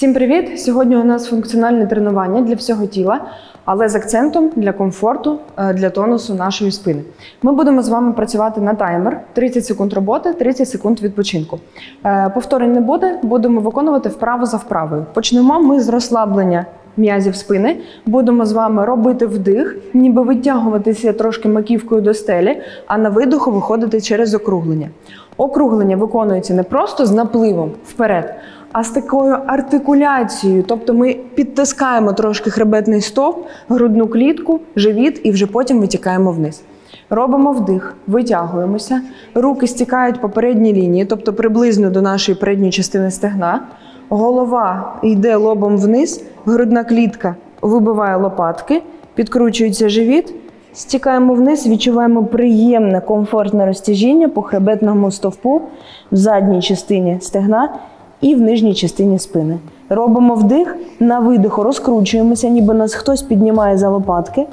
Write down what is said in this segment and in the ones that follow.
Всім привіт! Сьогодні у нас функціональне тренування для всього тіла, але з акцентом для комфорту, е, для тонусу нашої спини. Ми будемо з вами працювати на таймер 30 секунд роботи, 30 секунд відпочинку. Е, Повторень не буде, будемо виконувати вправо за вправою. Почнемо ми з розслаблення м'язів спини. Будемо з вами робити вдих, ніби витягуватися трошки маківкою до стелі, а на видоху виходити через округлення. Округлення виконується не просто з напливом вперед, а з такою артикуляцією. Тобто ми підтискаємо трошки хребетний стовп, грудну клітку, живіт і вже потім витікаємо вниз. Робимо вдих, витягуємося, руки стікають по передній лінії, тобто приблизно до нашої передньої частини стегна. Голова йде лобом вниз, грудна клітка вибиває лопатки, підкручується живіт, стікаємо вниз, відчуваємо приємне комфортне розтяжіння по хребетному стовпу в задній частині стегна і в нижній частині спини. Робимо вдих, на видиху розкручуємося, ніби нас хтось піднімає за лопатки.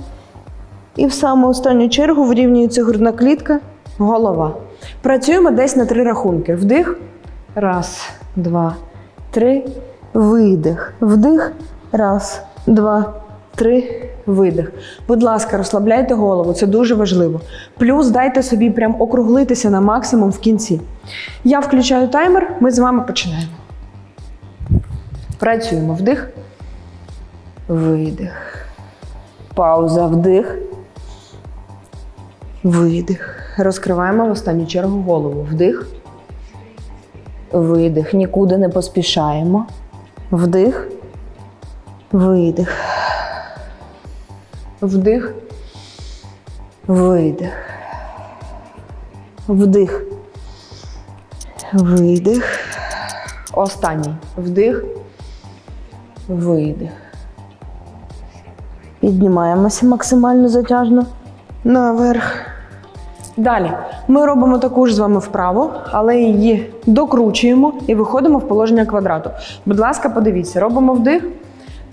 І в саму останню чергу вирівнюється грудна клітка, голова. Працюємо десь на три рахунки. Вдих. Раз, два, три. Видих. Вдих. Раз, два, три. Видих. Будь ласка, розслабляйте голову, це дуже важливо. Плюс дайте собі прям округлитися на максимум в кінці. Я включаю таймер, ми з вами починаємо. Працюємо. Вдих. Видих. Пауза. Вдих. Видих. Розкриваємо в останню чергу голову. Вдих. Видих. Нікуди не поспішаємо. Вдих. Видих. Вдих. Видих. Вдих. Видих. Останній. Вдих. Видих. Піднімаємося максимально затяжно наверх. Далі ми робимо таку ж з вами вправу, але її докручуємо і виходимо в положення квадрату. Будь ласка, подивіться, робимо вдих,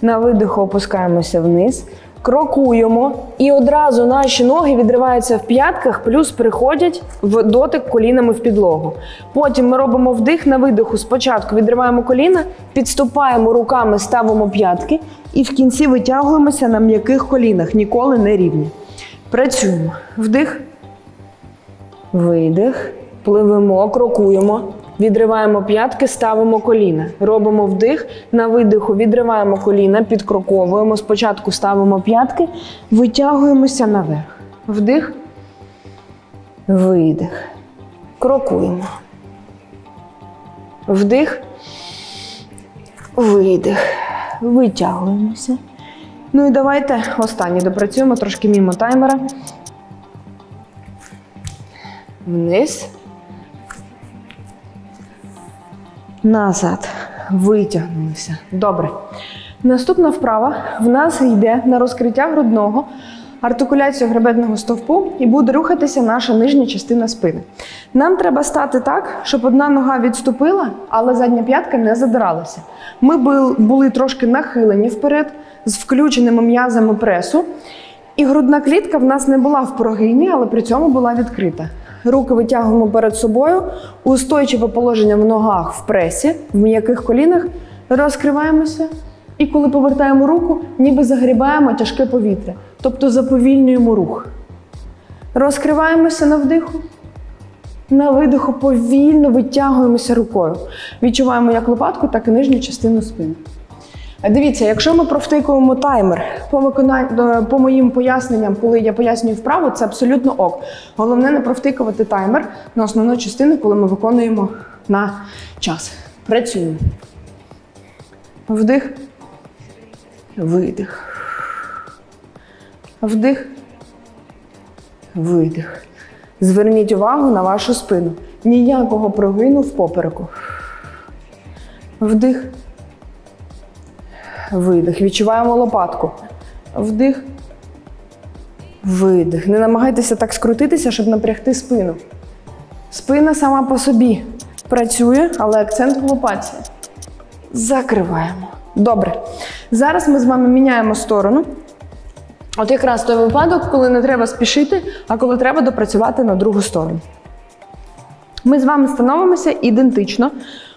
на видиху опускаємося вниз, крокуємо, і одразу наші ноги відриваються в п'ятках, плюс приходять в дотик колінами в підлогу. Потім ми робимо вдих на видиху. Спочатку відриваємо коліна, підступаємо руками, ставимо п'ятки і в кінці витягуємося на м'яких колінах, ніколи не рівні. Працюємо. Вдих. Видих. Пливемо, крокуємо. Відриваємо п'ятки, ставимо коліна. Робимо вдих. На видиху відриваємо коліна, підкроковуємо. Спочатку ставимо п'ятки, витягуємося наверх. Вдих. Видих. Крокуємо. Вдих. Видих. Витягуємося. Ну і давайте останнє допрацюємо трошки мімо таймера. Вниз. Назад. Витягнулися. Добре. Наступна вправа в нас йде на розкриття грудного, артикуляцію хребетного стовпу і буде рухатися наша нижня частина спини. Нам треба стати так, щоб одна нога відступила, але задня п'ятка не задиралася. Ми були трошки нахилені вперед з включеними м'язами пресу. І грудна клітка в нас не була в прогині, але при цьому була відкрита. Руки витягуємо перед собою, устойчиве положення в ногах в пресі, в м'яких колінах, розкриваємося. І коли повертаємо руку, ніби загрібаємо тяжке повітря, тобто заповільнюємо рух. Розкриваємося на вдиху. На видиху повільно витягуємося рукою. Відчуваємо як лопатку, так і нижню частину спини. Дивіться, якщо ми провтикуємо таймер по виконанню е, по моїм поясненням, коли я пояснюю вправу, це абсолютно ок. Головне не провтикувати таймер на основну частину, коли ми виконуємо на час. Працюємо. Вдих. Видих. Вдих. Видих. Зверніть увагу на вашу спину. Ніякого прогину в попереку. Вдих. Видих. Відчуваємо лопатку. Вдих. Видих. Не намагайтеся так скрутитися, щоб напрягти спину. Спина сама по собі працює, але акцент в лопатці. Закриваємо. Добре. Зараз ми з вами міняємо сторону. От якраз той випадок, коли не треба спішити, а коли треба допрацювати на другу сторону. Ми з вами становимося ідентично.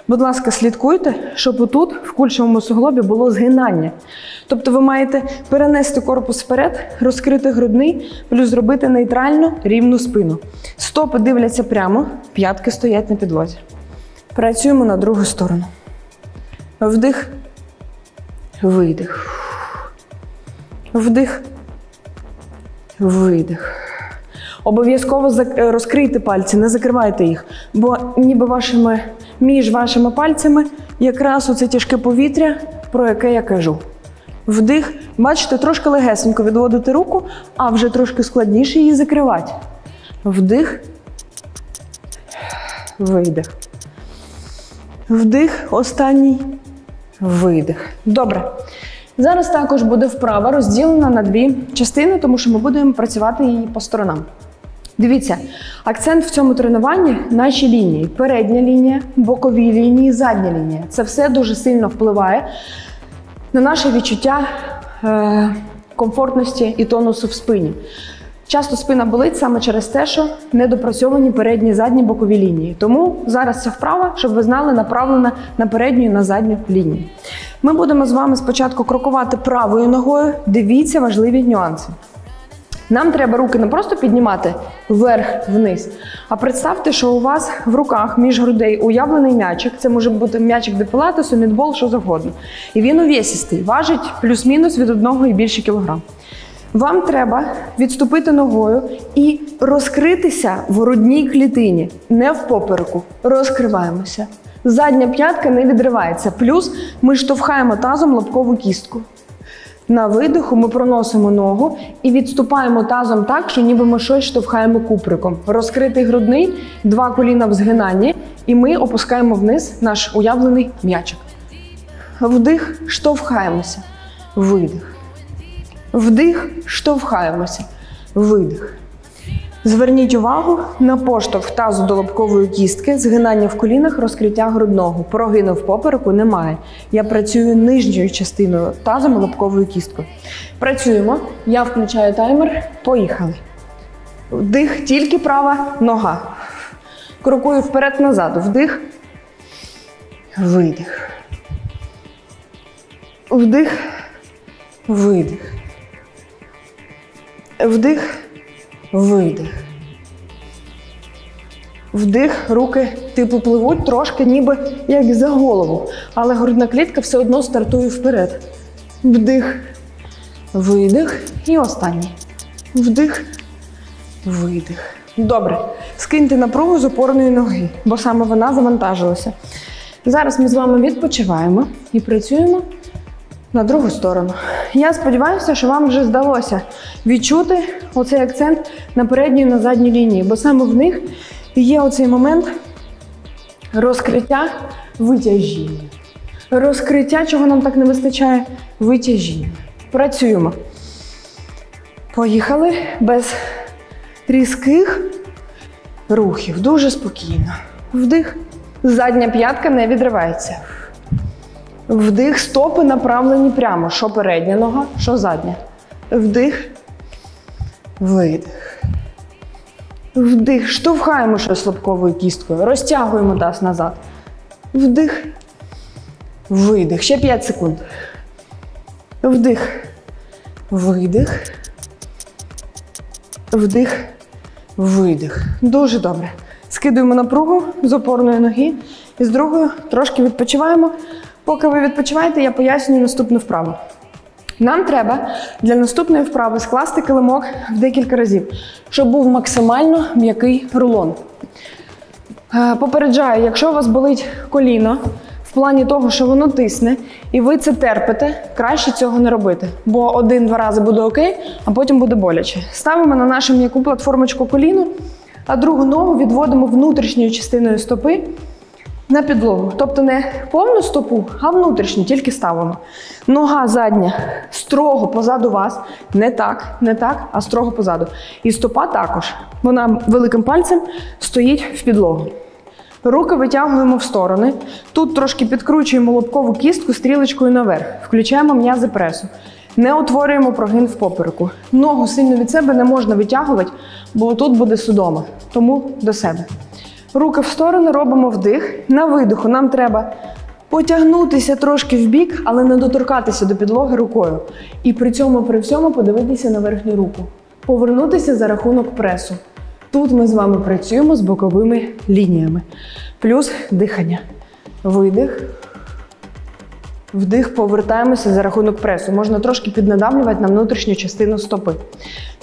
Будь ласка, слідкуйте, щоб отут, в кульшовому суглобі, було згинання. Тобто ви маєте перенести корпус вперед, розкрити грудний, плюс зробити нейтральну рівну спину. Стопи дивляться прямо, п'ятки стоять на підлозі. Працюємо на другу сторону. Вдих, видих. Вдих, видих. Обов'язково розкрийте пальці, не закривайте їх, бо ніби вашими, між вашими пальцями якраз оце тяжке повітря, про яке я кажу. Вдих, бачите, трошки легесенько відводити руку, а вже трошки складніше її закривати. Вдих, видих. Вдих, останній, видих. Добре. Зараз також буде вправа розділена на дві частини, тому що ми будемо працювати її по сторонам. Дивіться, акцент в цьому тренуванні наші лінії: передня лінія, бокові лінії, задня лінія. Це все дуже сильно впливає на наше відчуття е, комфортності і тонусу в спині. Часто спина болить саме через те, що недопрацьовані передні задні бокові лінії. Тому зараз ця вправа, щоб ви знали, направлена на передню і на задню лінію. Ми будемо з вами спочатку крокувати правою ногою. Дивіться важливі нюанси. Нам треба руки не просто піднімати вверх-вниз, а представте, що у вас в руках між грудей уявлений м'ячик. Це може бути м'ячик до пілатесу, мідбол, що завгодно. І він увесістий, важить плюс-мінус від одного і більше кілограм. Вам треба відступити ногою і розкритися в грудній клітині, не в попереку. Розкриваємося. Задня п'ятка не відривається. Плюс ми штовхаємо тазом лобкову кістку. На видиху ми проносимо ногу і відступаємо тазом так, що ніби ми щось штовхаємо куприком. Розкритий грудний, два коліна в згинанні, і ми опускаємо вниз наш уявлений м'ячик. Вдих, штовхаємося. Видих. Вдих, штовхаємося. Видих. Зверніть увагу на поштовх тазу до лобкової кістки, згинання в колінах, розкриття грудного. Прогину в попереку немає. Я працюю нижньою частиною тазом і лобковою кісткою. Працюємо. Я включаю таймер. Поїхали. Вдих, тільки права нога. Крокую вперед-назад. Вдих. Видих. Вдих. Видих. Вдих. Видих. Вдих, руки типу пливуть трошки, ніби як за голову. Але грудна клітка все одно стартує вперед. Вдих, видих. І останній. Вдих, видих. Добре. Скиньте напругу з опорної ноги, бо саме вона завантажилася. Зараз ми з вами відпочиваємо і працюємо на другу сторону. Я сподіваюся, що вам вже здалося відчути оцей акцент на передній і на задній лінії, бо саме в них є оцей момент розкриття витяжіння. Розкриття, чого нам так не вистачає, витяжіння. Працюємо. Поїхали без різких рухів. Дуже спокійно. Вдих. Задня п'ятка не відривається. Вдих, стопи направлені прямо. Що передня нога, що задня. Вдих. Видих. Вдих. Штовхаємо щось лобковою кісткою. Розтягуємо таз назад. Вдих. Видих. Ще 5 секунд. Вдих. Видих. Вдих. Видих. Дуже добре. Скидуємо напругу з опорної ноги і з другою трошки відпочиваємо. Поки ви відпочиваєте, я пояснюю наступну вправу. Нам треба для наступної вправи скласти килимок в декілька разів, щоб був максимально м'який рулон. Е, Попереджаю, якщо у вас болить коліно в плані того, що воно тисне, і ви це терпите, краще цього не робити. Бо один-два рази буде окей, а потім буде боляче. Ставимо на нашу м'яку платформочку коліно, а другу ногу відводимо внутрішньою частиною стопи на підлогу. Тобто не повну стопу, а внутрішню, тільки ставимо. Нога задня строго позаду вас. Не так, не так, а строго позаду. І стопа також. Вона великим пальцем стоїть в підлогу. Руки витягуємо в сторони. Тут трошки підкручуємо лобкову кістку стрілочкою наверх. Включаємо м'язи пресу. Не утворюємо прогин в попереку. Ногу сильно від себе не можна витягувати, бо тут буде судома. Тому до себе. Руки в сторони, робимо вдих. На видиху нам треба потягнутися трошки в бік, але не доторкатися до підлоги рукою. І при цьому, при всьому, подивитися на верхню руку. Повернутися за рахунок пресу. Тут ми з вами працюємо з боковими лініями. Плюс дихання. Видих. Вдих, повертаємося за рахунок пресу. Можна трошки піднадавлювати на внутрішню частину стопи.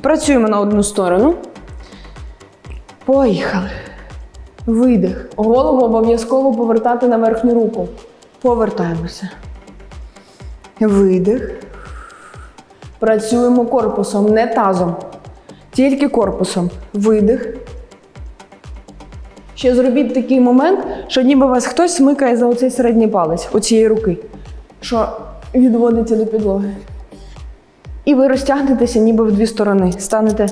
Працюємо на одну сторону. Поїхали. Видих. Голову обов'язково повертати на верхню руку. Повертаємося. Видих. Працюємо корпусом, не тазом. Тільки корпусом. Видих. Ще зробіть такий момент, що ніби вас хтось смикає за оцей середній палець оцієї руки, що відводиться до підлоги. І ви розтягнетеся ніби в дві сторони. Станете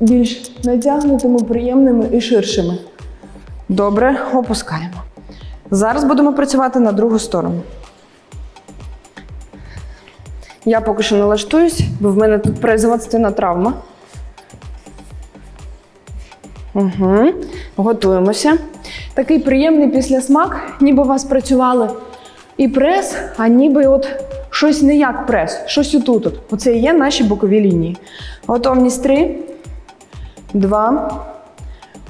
більш натягнутими, приємними і ширшими. Добре, опускаємо. Зараз будемо працювати на другу сторону. Я поки що налаштуюсь, бо в мене тут производственна травма. Угу. Готуємося. Такий приємний післясмак, ніби у вас працювали і прес, а ніби от щось не як прес, щось отут. от. Оце і є наші бокові лінії. Готовність три, два,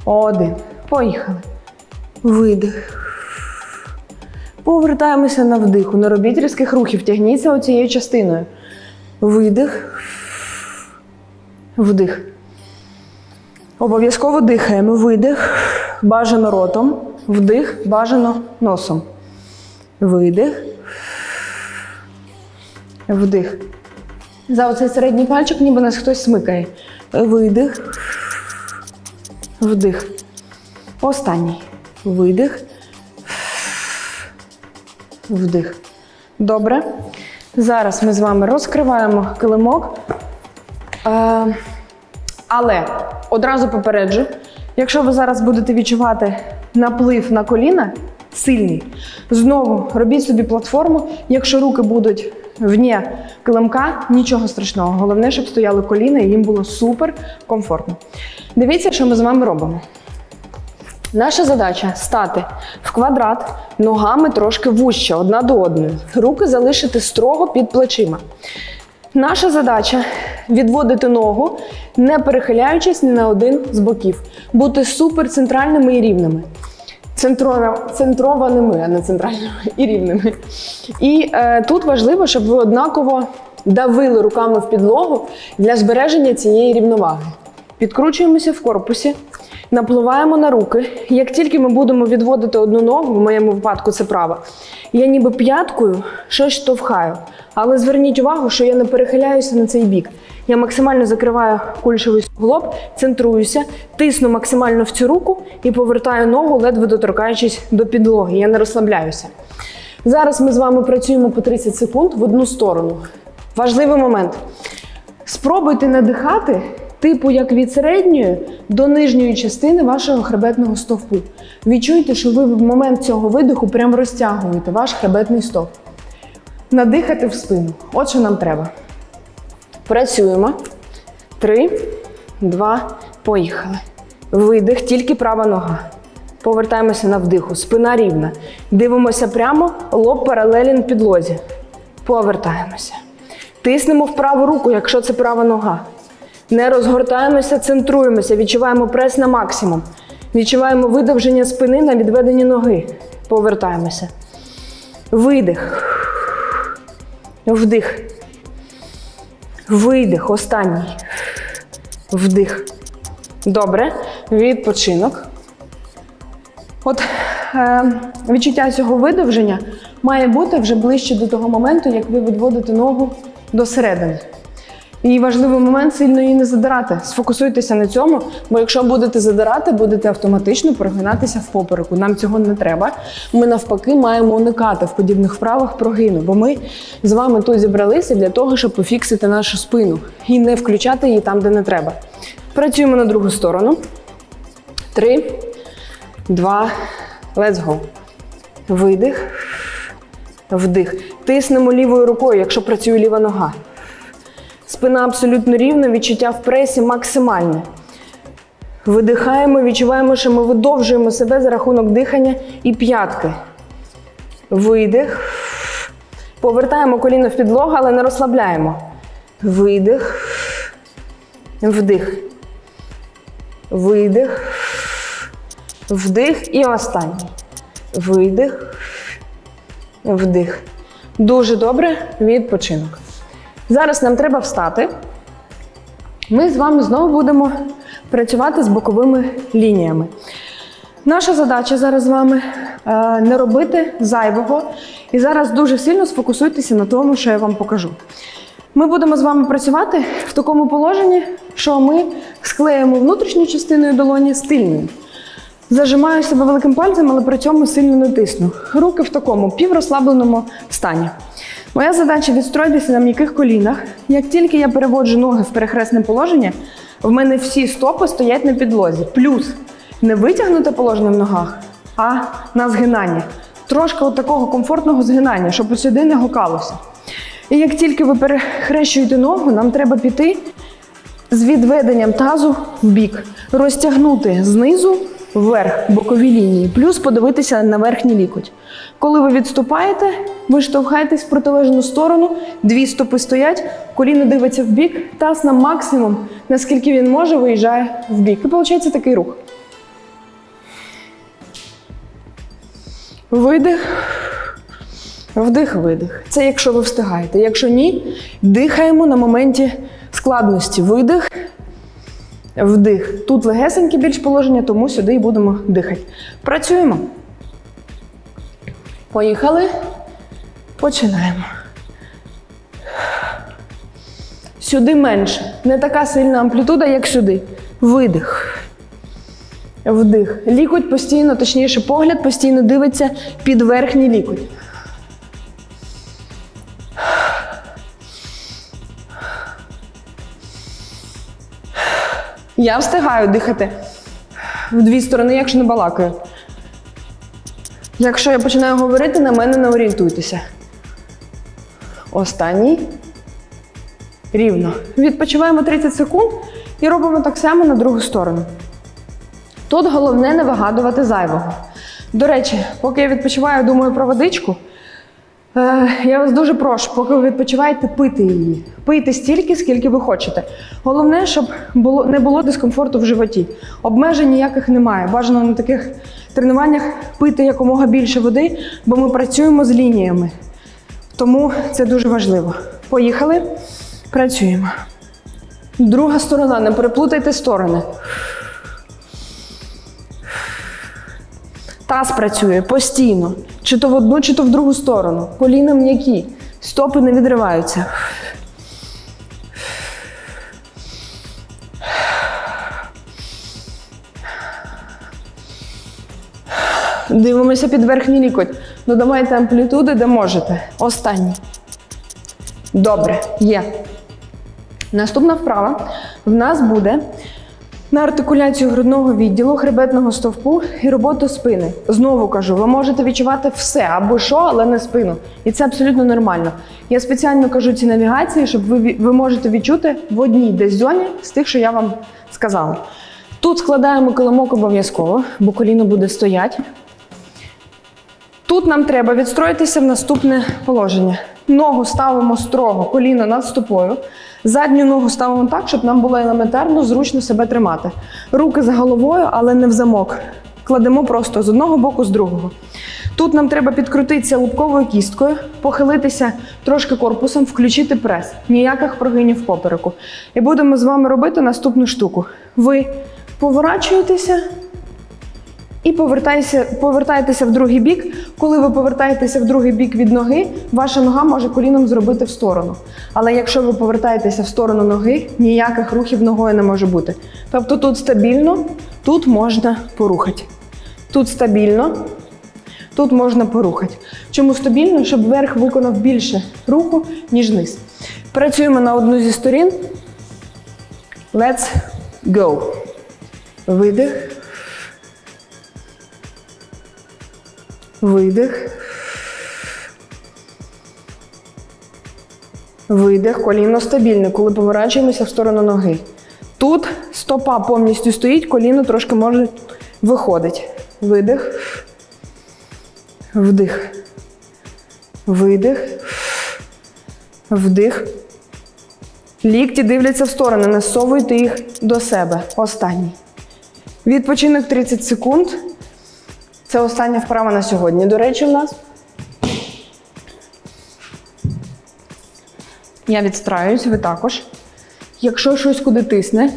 один. Поїхали. Видих. Повертаємося на вдиху. Не робіть різких рухів. Тягніться оцією частиною. Видих. Вдих. Обов'язково дихаємо. Видих. Бажано ротом. Вдих. Бажано носом. Видих. Вдих. За оцей середній пальчик, ніби нас хтось смикає. Видих. Вдих. Останній. Видих. Вдих. Добре. Зараз ми з вами розкриваємо килимок. Е, але одразу попереджу, якщо ви зараз будете відчувати наплив на коліна сильний, знову робіть собі платформу. Якщо руки будуть вні килимка, нічого страшного. Головне, щоб стояли коліна і їм було супер комфортно. Дивіться, що ми з вами робимо. Наша задача стати в квадрат ногами трошки вужче одна до одної. Руки залишити строго під плечима. Наша задача відводити ногу, не перехиляючись ні на один з боків, бути супер центральними і рівними. Центрованими, а не центральними і рівними. І е, тут важливо, щоб ви однаково давили руками в підлогу для збереження цієї рівноваги. Підкручуємося в корпусі, напливаємо на руки. Як тільки ми будемо відводити одну ногу, в моєму випадку це права, я ніби п'яткою щось штовхаю. Але зверніть увагу, що я не перехиляюся на цей бік. Я максимально закриваю кульшовий суглоб, центруюся, тисну максимально в цю руку і повертаю ногу, ледве доторкаючись до підлоги. Я не розслабляюся. Зараз ми з вами працюємо по 30 секунд в одну сторону. Важливий момент. Спробуйте надихати, типу як від середньої до нижньої частини вашого хребетного стовпу. Відчуйте, що ви в момент цього видиху прям розтягуєте ваш хребетний стовп. Надихати в спину. От що нам треба. Працюємо. Три, два, поїхали. Видих, тільки права нога. Повертаємося на вдиху. Спина рівна. Дивимося прямо, лоб паралелін підлозі. Повертаємося. Тиснемо в праву руку, якщо це права нога. Не розгортаємося, центруємося, відчуваємо прес на максимум. Відчуваємо видовження спини на відведенні ноги. Повертаємося. Видих. Вдих. Видих. Останній. Вдих. Добре. Відпочинок. От е, відчуття цього видовження має бути вже ближче до того моменту, як ви відводите ногу до середини. І важливий момент сильно її не задирати. Сфокусуйтеся на цьому, бо якщо будете задирати, будете автоматично прогинатися в попереку. Нам цього не треба. Ми навпаки маємо уникати в подібних вправах прогину, бо ми з вами тут зібралися для того, щоб пофіксити нашу спину і не включати її там, де не треба. Працюємо на другу сторону. Три, два, let's go. Видих, вдих. Тиснемо лівою рукою, якщо працює ліва нога. Спина абсолютно рівна, відчуття в пресі максимальне. Видихаємо, відчуваємо, що ми видовжуємо себе за рахунок дихання і п'ятки. Видих. Повертаємо коліно в підлогу, але не розслабляємо. Видих. Вдих. Видих. Вдих і останній. Видих. Вдих. Дуже добре. Відпочинок. Зараз нам треба встати. Ми з вами знову будемо працювати з боковими лініями. Наша задача зараз з вами е, не робити зайвого. І зараз дуже сильно сфокусуйтеся на тому, що я вам покажу. Ми будемо з вами працювати в такому положенні, що ми склеїмо внутрішню частиною долоні з тильною. Зажимаю себе великим пальцем, але при цьому сильно не тисну. Руки в такому піврозслабленому стані. Моя задача відстроїтися на м'яких колінах. Як тільки я переводжу ноги в перехресне положення, в мене всі стопи стоять на підлозі. Плюс не витягнуте положення в ногах, а на згинання. Трошки от такого комфортного згинання, щоб сюди не гукалося. І як тільки ви перехрещуєте ногу, нам треба піти з відведенням тазу в бік, розтягнути знизу вверх бокові лінії, плюс подивитися на верхній лікоть. Коли ви відступаєте, ви штовхаєтесь в протилежну сторону, дві стопи стоять, коліно дивиться в бік, таз на максимум, наскільки він може, виїжджає в бік. І виходить такий рух. Видих. Вдих, видих. Це якщо ви встигаєте. Якщо ні, дихаємо на моменті складності. Видих, вдих. Тут легесеньке більш положення, тому сюди і будемо дихати. Працюємо. Поїхали. Починаємо. Сюди менше. Не така сильна амплітуда, як сюди. Видих. Вдих. Лікоть постійно, точніше, погляд постійно дивиться під верхній лікоть. Я встигаю дихати в дві сторони, якщо не балакаю. Якщо я починаю говорити, на мене не орієнтуйтеся. Останній. Рівно. Відпочиваємо 30 секунд і робимо так само на другу сторону. Тут головне не вигадувати зайвого. До речі, поки я відпочиваю, думаю про водичку. Е, я вас дуже прошу, поки ви відпочиваєте, пити її. Пийте стільки, скільки ви хочете. Головне, щоб було, не було дискомфорту в животі. Обмежень ніяких немає. Бажано на таких тренуваннях пити якомога більше води, бо ми працюємо з лініями. Тому це дуже важливо. Поїхали, працюємо. Друга сторона, не переплутайте сторони. Таз працює постійно, чи то в одну, чи то в другу сторону. Коліна м'які, стопи не відриваються. Дивимося під верхній лікоть. Додавайте амплітуди, де можете. Останній. Добре, є. Наступна вправа в нас буде на артикуляцію грудного відділу, хребетного стовпу і роботу спини. Знову кажу, ви можете відчувати все або що, але не спину. І це абсолютно нормально. Я спеціально кажу ці навігації, щоб ви, ви можете відчути в одній десь зоні з тих, що я вам сказала. Тут складаємо килимок обов'язково, бо коліно буде стоять. Тут нам треба відстроїтися в наступне положення. Ногу ставимо строго, коліно над стопою. Задню ногу ставимо так, щоб нам було елементарно зручно себе тримати. Руки за головою, але не в замок. Кладемо просто з одного боку, з другого. Тут нам треба підкрутитися лобковою кісткою, похилитися трошки корпусом, включити прес. Ніяких прогинів попереку. І будемо з вами робити наступну штуку. Ви поворачуєтеся, і повертайся, повертаєтеся в другий бік. Коли ви повертаєтеся в другий бік від ноги, ваша нога може коліном зробити в сторону. Але якщо ви повертаєтеся в сторону ноги, ніяких рухів ногою не може бути. Тобто тут стабільно, тут можна порухати. Тут стабільно, тут можна порухати. Чому стабільно? Щоб верх виконав більше руху, ніж низ. Працюємо на одну зі сторін. Let's go. Видих. Видих. Видих. Коліно стабільне, коли поворачуємося в сторону ноги. Тут стопа повністю стоїть, коліно трошки може виходить. Видих. Вдих. Видих. Вдих. Лікті дивляться в сторони, насовуйте їх до себе. Останній. Відпочинок 30 секунд. Це остання вправа на сьогодні. До речі, в нас. Я відстраюсь, ви також. Якщо щось куди тисне,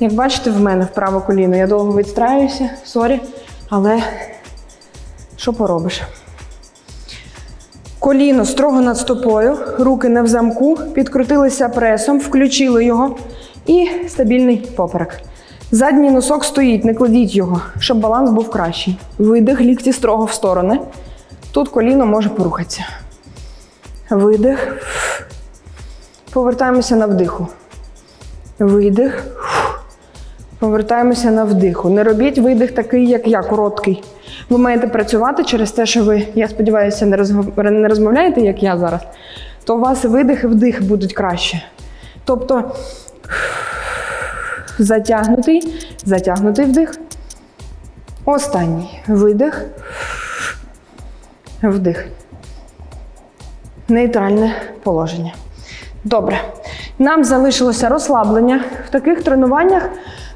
як бачите, в мене вправо коліно, я довго відстраюся, сорі, але що поробиш? Коліно строго над стопою, руки не в замку, підкрутилися пресом, включили його і стабільний поперек. Задній носок стоїть, не кладіть його, щоб баланс був кращий. Видих, лікті строго в сторони. Тут коліно може порухатися. Видих. Повертаємося на вдиху. Видих. Повертаємося на вдиху. Не робіть видих такий, як я, короткий. Ви маєте працювати через те, що ви, я сподіваюся, не, не розмовляєте, як я зараз, то у вас видих, і вдих будуть краще. Тобто затягнутий, затягнутий вдих. Останній видих, вдих. Нейтральне положення. Добре. Нам залишилося розслаблення. В таких тренуваннях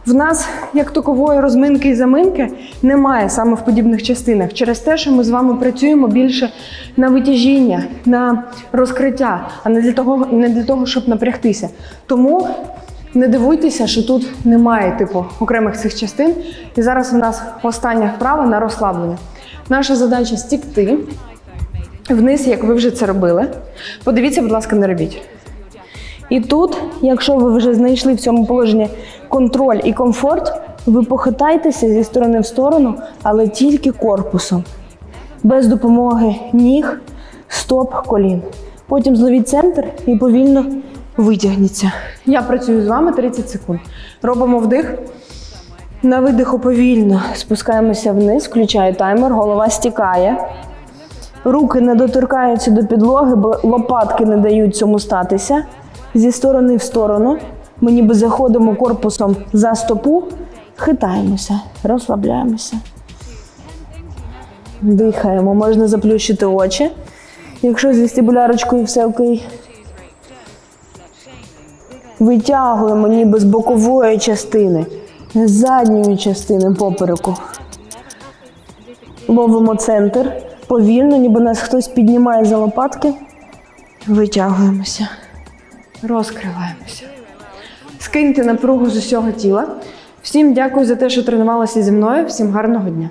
в нас як такової розминки і заминки немає саме в подібних частинах. Через те, що ми з вами працюємо більше на витяжіння, на розкриття, а не для того, не для того, щоб напрягтися. Тому не дивуйтеся, що тут немає типу окремих цих частин. І зараз у нас остання вправа на розслаблення. Наша задача стікти вниз, як ви вже це робили. Подивіться, будь ласка, не робіть. І тут, якщо ви вже знайшли в цьому положенні контроль і комфорт, ви похитайтеся зі сторони в сторону, але тільки корпусом, без допомоги ніг, стоп, колін. Потім зловіть центр і повільно витягніться. Я працюю з вами 30 секунд. Робимо вдих. На видиху повільно спускаємося вниз, включаю таймер, голова стікає. Руки не доторкаються до підлоги, бо лопатки не дають цьому статися. Зі сторони в сторону. Ми ніби заходимо корпусом за стопу, хитаємося, розслабляємося. Дихаємо, можна заплющити очі. Якщо з вестибулярочкою все окей. Витягуємо ніби з бокової частини, з задньої частини попереку. Ловимо центр. Повільно, ніби нас хтось піднімає за лопатки. Витягуємося. Розкриваємося. Скиньте напругу з усього тіла. Всім дякую за те, що тренувалися зі мною. Всім гарного дня.